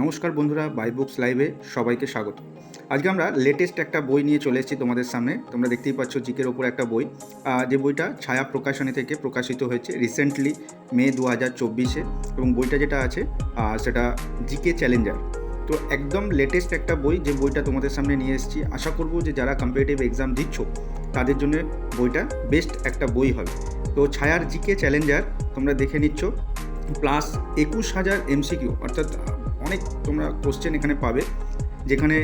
নমস্কার বন্ধুরা buy books লাইভে সবাইকে স্বাগত। আজকে আমরা লেটেস্ট একটা বই নিয়ে চলে এসেছি তোমাদের সামনে। তোমরা দেখতেই পাচ্ছ জিকের ওপর একটা বই। যে বইটা ছায়া প্রকাশনী থেকে প্রকাশিত হয়েছে রিসেন্টলি মে দু হাজার চব্বিশে। এবং বইটা যেটা আছে সেটা জিকে চ্যালেঞ্জার তো একদম লেটেস্ট একটা বই যে বইটা তোমাদের সামনে নিয়ে এসেছি। আশা করব যে যারা কম্পিটিটিভ এক্সাম দিচ্ছ, তাদের জন্য বইটা বেস্ট একটা বই হবে। তো ছায়ার জিকে চ্যালেঞ্জার তোমরা দেখে নিচ্ছ প্লাস একুশ হাজার এমসিকিউ অর্থাৎ অনেক তোমরা কোশ্চেন এখানে পাবে, যেখানে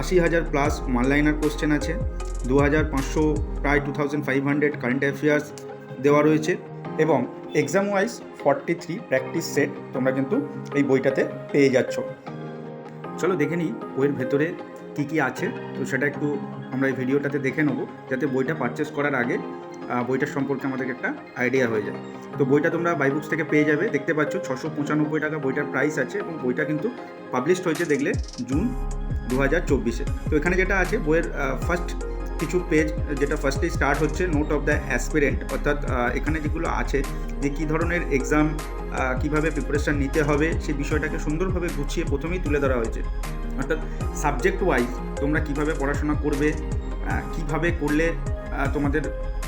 আশি হাজার প্লাস ওয়ানলাইনার কোশ্চেন আছে দু হাজার পাঁচশো, প্রায় two thousand five hundred current affairs দেওয়া রয়েছে, এবং exam wise forty three practice set তোমরা কিন্তু এই বইটাতে পেয়ে যাচ্ছ। চলো দেখে নিই বইয়ের ভেতরে কী কী আছে, তো সেটা একটু আমরা এই ভিডিওটাতে দেখে নেব, যাতে বইটা পারচেস করার আগে বইটার সম্পর্কে আমাদের একটা আইডিয়া হয়ে যায়। তো বইটা তোমরা বাইবুক্স থেকে পেয়ে যাবে। দেখতে পাচ্ছ ছশো পঁচানব্বই টাকা বইটার প্রাইস আছে এবং বইটা কিন্তু পাবলিশড হয়েছে দেখলে জুন দু হাজার চব্বিশে। তো এখানে যেটা আছে, বইয়ের ফার্স্ট কিছু পেজ যেটা ফার্স্টেই স্টার্ট হচ্ছে নোট অফ দ্য অ্যাসপিরেন্ট অর্থাৎ এখানে যেগুলো আছে, যে কী ধরনের এক্সাম কীভাবে প্রিপারেশান নিতে হবে সেই বিষয়টাকে সুন্দরভাবে গুছিয়ে প্রথমেই তুলে ধরা হয়েছে। অর্থাৎ সাবজেক্ট ওয়াইজ তোমরা কীভাবে পড়াশোনা করবে কীভাবে করলে তোমাদের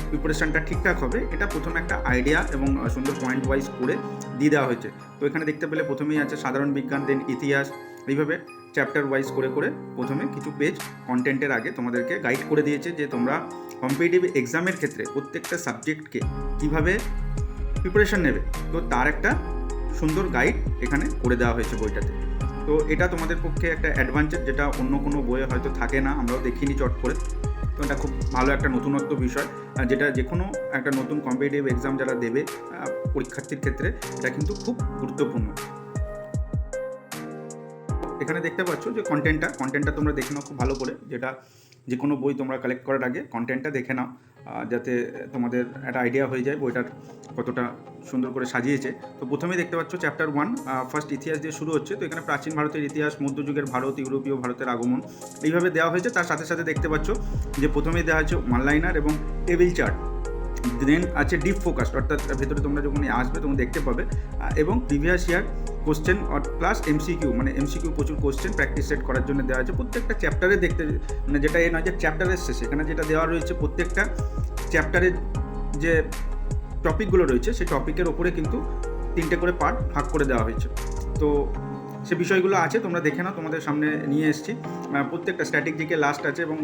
প্রিপারেশানটা ঠিকঠাক হবে, এটা প্রথমে একটা আইডিয়া এবং সুন্দর পয়েন্ট ওয়াইজ করে দিয়ে দেওয়া হয়েছে। তো এখানে দেখতে পেলে প্রথমেই আছে সাধারণ বিজ্ঞান দেন ইতিহাস, এইভাবে চ্যাপ্টার ওয়াইজ করে করে প্রথমে কিছু পেজ কন্টেন্টের আগে তোমাদেরকে গাইড করে দিয়েছে যে তোমরা কম্পিটিটিভ এক্সামের ক্ষেত্রে প্রত্যেকটা সাবজেক্টকে কীভাবে প্রিপারেশন নেবে। তো তার একটা সুন্দর গাইড এখানে করে দেওয়া হয়েছে বইটাতে। তো এটা তোমাদের পক্ষে একটা অ্যাডভান্টেজ যেটা অন্য কোনো বইয়ে হয়তো থাকে না, আমরাও দেখিনি চট করে। তো এটা খুব ভালো একটা নতুনত্ব বিষয় যেটা যে কোনো একটা নতুন কম্পিটিটিভ এক্সাম যারা দেবে পরীক্ষার্থীর ক্ষেত্রে, এটা কিন্তু খুব গুরুত্বপূর্ণ। এখানে দেখতে পাচ্ছ যে কন্টেন্টটা কন্টেন্টটা তোমরা দেখে নাও খুব ভালো করে, যেটা যে কোনো বই তোমরা কালেক্ট করার আগে কন্টেন্টটা দেখে নাও যাতে তোমাদের একটা আইডিয়া হয়ে যায় বইটার কতটা সুন্দর করে সাজিয়েছে। তো প্রথমেই দেখতে পাচ্ছ চ্যাপ্টার ওয়ান ফার্স্ট ইতিহাস দিয়ে শুরু হচ্ছে। তো এখানে প্রাচীন ভারতের ইতিহাস, মধ্যযুগের ভারত, ইউরোপীয় ভারতের আগমন, এইভাবে দেওয়া হয়েছে। তার সাথে সাথে দেখতে পাচ্ছ যে প্রথমেই দেওয়া হয়েছে ওয়ানলাইনার এবং টেবিল চার্ট দেন আছে ডিপ ফোকাস অর্থাৎ ভেতরে তোমরা যখন আসবে, তখন দেখতে পাবে। এবং previous year question plus MCQ মানে এমসিকিউ প্রচুর কোশ্চেন প্র্যাকটিস সেট করার জন্য দেওয়া আছে প্রত্যেকটা চ্যাপ্টারে দেখতে মানে যেটা এ নয় যে চ্যাপ্টারের শেষে, এখানে যেটা দেওয়া রয়েছে, প্রত্যেকটা চ্যাপ্টারের যে টপিকগুলো রয়েছে, সেই টপিকের ওপরে কিন্তু তিনটে করে পার্ট ভাগ করে দেওয়া হয়েছে। তো সে বিষয়গুলো আছে, তোমরা দেখে নাও, তোমাদের সামনে নিয়ে এসেছি। প্রত্যেকটা স্ট্র্যাটেজিকে লাস্ট আছে এবং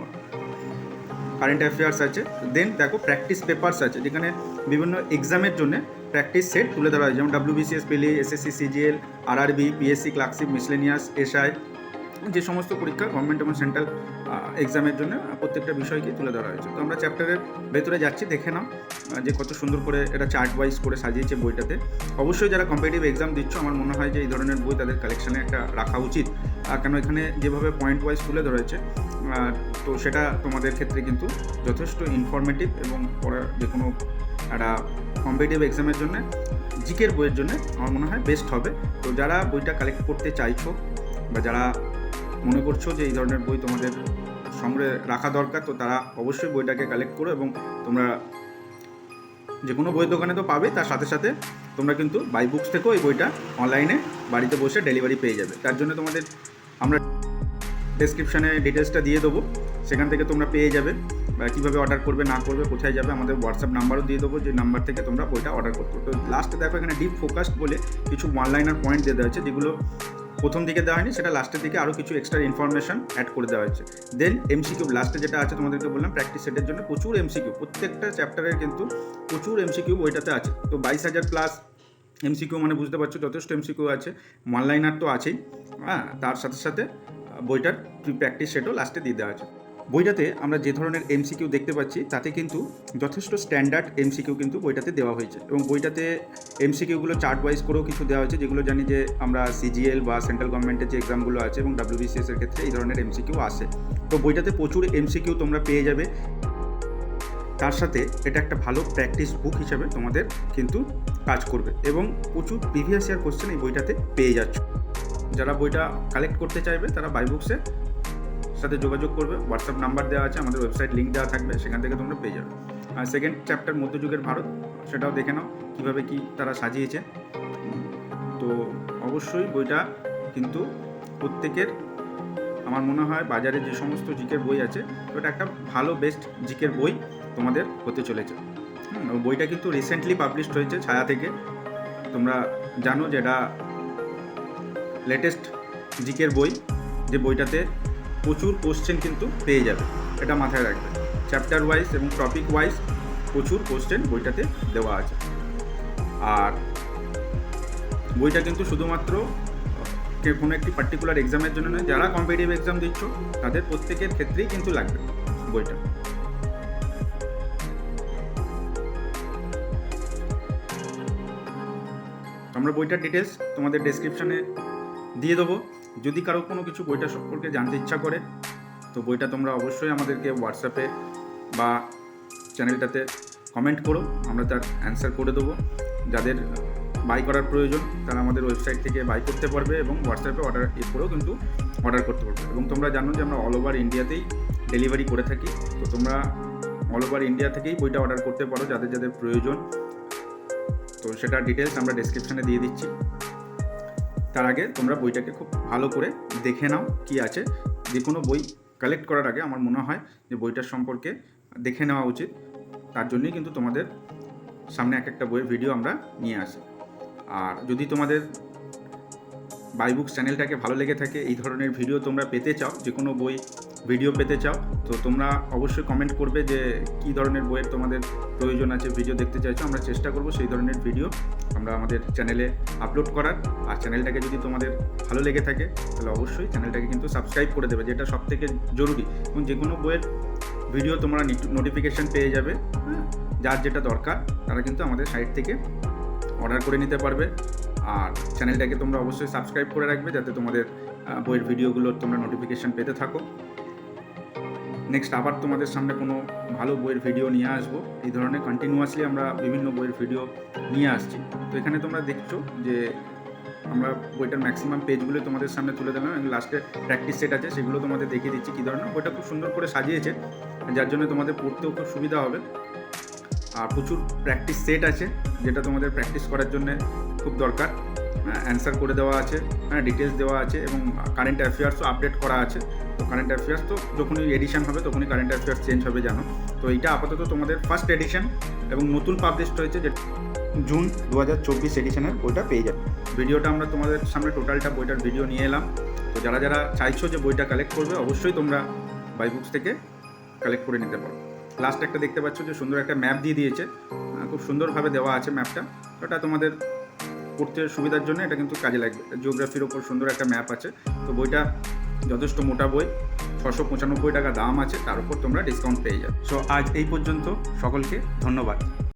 কারেন্ট অ্যাফেয়ার্স আছে। দেন দেখো প্র্যাকটিস পেপার্স আছে, যেখানে বিভিন্ন এক্সামের জন্য প্র্যাকটিস সেট তুলে ধরা হয়। যেমন ডাব্লিউবিসিএস পেলি SSC CGL RRB PSC clerkship miscellaneous SI যে সমস্ত পরীক্ষা গভর্নমেন্ট এবং সেন্ট্রাল এক্সামের জন্য প্রত্যেকটা বিষয়কে তুলে ধরা হয়েছে। তো আমরা চ্যাপ্টারের ভেতরে যাচ্ছি, দেখে নাও যে কত সুন্দর করে এটা চার্ট ওয়াইজ করে সাজিয়েছে বইটাতে। অবশ্যই যারা কম্পিটিটিভ এক্সাম দিচ্ছ, আমার মনে হয় যে এই ধরনের বই তাদের কালেকশানে একটা রাখা উচিত। কেন এখানে যেভাবে পয়েন্ট ওয়াইজ তুলে ধরেছে তো সেটা তোমাদের ক্ষেত্রে কিন্তু যথেষ্ট ইনফরমেটিভ এবং পড়ার যে কোনো একটা কম্পিটিটিভ এক্সামের জন্য জিকের বইয়ের জন্য আমার মনে হয় বেস্ট হবে। তো যারা বইটা কালেক্ট করতে চাইছো বা যারা মনে করছ যে এই ধরনের বই তোমাদের সংগ্রহে রাখা দরকার, তো তারা অবশ্যই বইটাকে কালেক্ট করো এবং তোমরা যে কোনো বই দোকানে তো পাবে, তার সাথে সাথে তোমরা কিন্তু বাই বুকস থেকেও এই বইটা অনলাইনে বাড়িতে বসে ডেলিভারি পেয়ে যাবে। তার জন্য তোমাদের আমরা ডেসক্রিপশানে ডিটেলসটা দিয়ে দেবো। সেখান থেকে তোমরা পেয়ে যাবে। কীভাবে অর্ডার করবে, না করবে, কোথায় যাবে, আমাদের হোয়াটসঅ্যাপ নাম্বারও দিয়ে দেবো, যে নাম্বার থেকে তোমরা বইটা অর্ডার করতে তো লাস্টে দেখো এখানে ডিপ ফোকাসড বলে কিছু ওয়ান লাইনার পয়েন্ট দিয়ে দেওয়া হয়েছে, যেগুলো প্রথম দিকে দেওয়া হয়নি, সেটা লাস্টের দিকে আরও কিছু এক্সট্রা ইনফরমেশন অ্যাড করে দেওয়া হয়েছে। দেন এমসিকিউ লাস্টে যেটা আছে তোমাদেরকে বললাম প্র্যাকটিস সেটের জন্য প্রচুর এমসিকিউ প্রত্যেকটা চ্যাপ্টারের কিন্তু প্রচুর এমসিকিউ বইটাতে আছে। তো বাইশ হাজার প্লাস এমসিকিউ মানে বুঝতে পারছ, যথেষ্ট এমসিকিউ আছে ওয়ান লাইনার তো আছেই। হ্যাঁ তার সাথে সাথে বইটার প্রি প্র্যাকটিস সেটও লাস্টে দিয়ে দেওয়া আছে বইটাতে আমরা যে ধরনের এমসিকিউ দেখতে পাচ্ছি, তাতে কিন্তু যথেষ্ট স্ট্যান্ডার্ড এমসিকিউ কিন্তু বইটাতে দেওয়া হয়েছে। এবং বইটাতে এমসিকিউগুলো চার্ট ওয়াইজ করেও কিছু দেওয়া হয়েছে, যেগুলো জানি যে আমরা সিজিএল বা সেন্ট্রাল গভর্নমেন্টের যে এক্সামগুলো আছে এবং ডাব্লিউবিসিএস এর ক্ষেত্রে এই ধরনের এমসিকিউ আসে। তো বইটাতে প্রচুর এমসিকিউ তোমরা পেয়ে যাবে। তার সাথে এটা একটা ভালো প্র্যাকটিস বুক হিসাবে তোমাদের কিন্তু কাজ করবে এবং প্রচুর প্রিভিয়াস ইয়ার কোশ্চেন এই বইটাতে পেয়ে যাচ্ছ। যারা বইটা কালেক্ট করতে চাইবে, তারা বাই বুকসে সাথে যোগাযোগ করবে হোয়াটসঅ্যাপ নাম্বার দেওয়া আছে, আমাদের ওয়েবসাইট লিঙ্ক দেওয়া থাকবে, সেখান থেকে তোমরা পেয়ে যাবে। আর সেকেন্ড চ্যাপ্টার মধ্যযুগের ভারত, সেটাও দেখে নাও, কীভাবে কি তারা সাজিয়েছে। তো অবশ্যই বইটা কিন্তু প্রত্যেকের, আমার মনে হয়, বাজারে যে সমস্ত জিকের বই আছে, ওটা একটা ভালো বেস্ট জিকের বই তোমাদের হতে চলেছে। বইটা কিন্তু রিসেন্টলি পাবলিশড হয়েছে, ছায়া থেকে। তোমরা জানো যে এটা লেটেস্ট জিকের বই, যে বইটাতে প্রচুর কোশ্চেন কিন্তু পেয়ে যাবে। এটা মাথায় রাখবে। চ্যাপ্টার ওয়াইজ এবং টপিক ওয়াইজ প্রচুর কোশ্চেন বইটাতে দেওয়া আছে। আর বইটা কিন্তু শুধুমাত্র কোনো একটি পার্টিকুলার এক্সামের জন্য নয়, যারা কম্পিটিটিভ এক্সাম দিচ্ছ, তাদের প্রত্যেকের ক্ষেত্রেই কিন্তু লাগবে বইটা। আমরা বইটার ডিটেলস তোমাদের ডেসক্রিপশনে দিয়ে দেবো। যদি কারও কোনো কিছু বইটা সম্পর্কে জানতে ইচ্ছা করে, তো বইটা তোমরা অবশ্যই আমাদেরকে হোয়াটসঅ্যাপে বা চ্যানেলটাতে কমেন্ট করো, আমরা তার অ্যান্সার করে দেবো। যাদের বাই করার প্রয়োজন, তারা আমাদের ওয়েবসাইট থেকে বাই করতে পারবে এবং হোয়াটসঅ্যাপে অর্ডার করেও কিন্তু অর্ডার করতে পারবে। এবং তোমরা জানো যে আমরা অল ওভার ইন্ডিয়াতেই ডেলিভারি করে থাকি, তো তোমরা অল ওভার ইন্ডিয়া থেকেই বইটা অর্ডার করতে পারো, যাদের যাদের প্রয়োজন। তো সেটার ডিটেলস আমরা ডেসক্রিপশানে দিয়ে দিচ্ছি। তার আগে তোমরা বইটাকে খুব ভালো করে দেখে নাও কি আছে। যে কোনো বই কালেক্ট করার আগে আমার মনে হয় যে বইটার সম্পর্কে দেখে নেওয়া উচিত। তার জন্যই কিন্তু তোমাদের সামনে এক একটা বইয়ের ভিডিও আমরা নিয়ে আসি। আর যদি তোমাদের বাইবুক চ্যানেলটাকে ভালো লেগে থাকে, এই ধরনের ভিডিও তোমরা পেতে চাও যে কোনো বই ভিডিও পেতে চাও, তো তোমরা অবশ্যই কমেন্ট করবে যে কী ধরনের বইয়ের তোমাদের প্রয়োজন আছে ভিডিও দেখতে চাইছো, আমরা চেষ্টা করব সেই ধরনের ভিডিও আমরা আমাদের চ্যানেলে আপলোড করার। আর চ্যানেলটাকে যদি তোমাদের ভালো লেগে থাকে, তাহলে অবশ্যই চ্যানেলটাকে কিন্তু সাবস্ক্রাইব করে দেবে, যেটা সব থেকে জরুরি। এবং যে কোনো বইয়ের ভিডিও তোমরা নোটিফিকেশান পেয়ে যাবে যার যেটা দরকার, তারা কিন্তু আমাদের সাইট থেকে অর্ডার করে নিতে পারবে। আর চ্যানেলটাকে তোমরা অবশ্যই সাবস্ক্রাইব করে রাখবে, যাতে তোমাদের বইয়ের ভিডিওগুলোর তোমরা নোটিফিকেশান পেতে থাকো। নেক্সট আবার তোমাদের সামনে কোনো ভালো বইয়ের ভিডিও নিয়ে আসব। এই ধরনের কন্টিনিউয়াসলি আমরা বিভিন্ন বইয়ের ভিডিও নিয়ে আসছি। তো এখানে তোমরা দেখছ যে আমরা বইটার ম্যাক্সিমাম পেজগুলো তোমাদের সামনে তুলে দিলাম এবং লাস্টে প্র্যাকটিস সেট আছে, সেগুলো তোমাদের দেখিয়ে দিচ্ছি কী ধরনের। বইটা খুব সুন্দর করে সাজিয়েছে, যার জন্য তোমাদের পড়তেও খুব সুবিধা হবে। আর প্রচুর প্র্যাকটিস সেট আছে, যেটা তোমাদের প্র্যাকটিস করার জন্য খুব দরকার। অ্যান্সার করে দেওয়া আছে হ্যাঁ ডিটেলস দেওয়া আছে এবং কারেন্ট অ্যাফেয়ার্সও আপডেট করা আছে। তো কারেন্ট অ্যাফেয়ার্স তো যখনই এডিশন হবে, তখনই কারেন্ট অ্যাফেয়ার্স চেঞ্জ হবে, জানো। তো এইটা আপাতত তোমাদের ফার্স্ট এডিশন এবং নতুন পাবলিশড হয়েছে যে জুন দু হাজার চব্বিশ এডিশনের বইটা পেয়ে যাবে। ভিডিওটা আমরা তোমাদের সামনে টোটালটা বইটার ভিডিও নিয়ে এলাম। তো যারা যারা চাইছো যে বইটা কালেক্ট করবে, অবশ্যই তোমরা বাই বুকস থেকে কালেক্ট করে নিতে পারো। লাস্ট একটা দেখতে পাচ্ছ যে সুন্দর একটা ম্যাপ দিয়ে দিয়েছে। খুব সুন্দরভাবে দেওয়া আছে ম্যাপটা ওটা তোমাদের পড়তে সুবিধার জন্য এটা কিন্তু কাজে লাগবে। জিওগ্রাফির ওপর সুন্দর একটা ম্যাপ আছে। তো বইটা যথেষ্ট মোটা বই, ছশো পঁচানব্বই টাকা দাম আছে, তার উপর তোমরা ডিসকাউন্ট পেয়ে যাবে। সো আজ এই পর্যন্ত সকলকে ধন্যবাদ।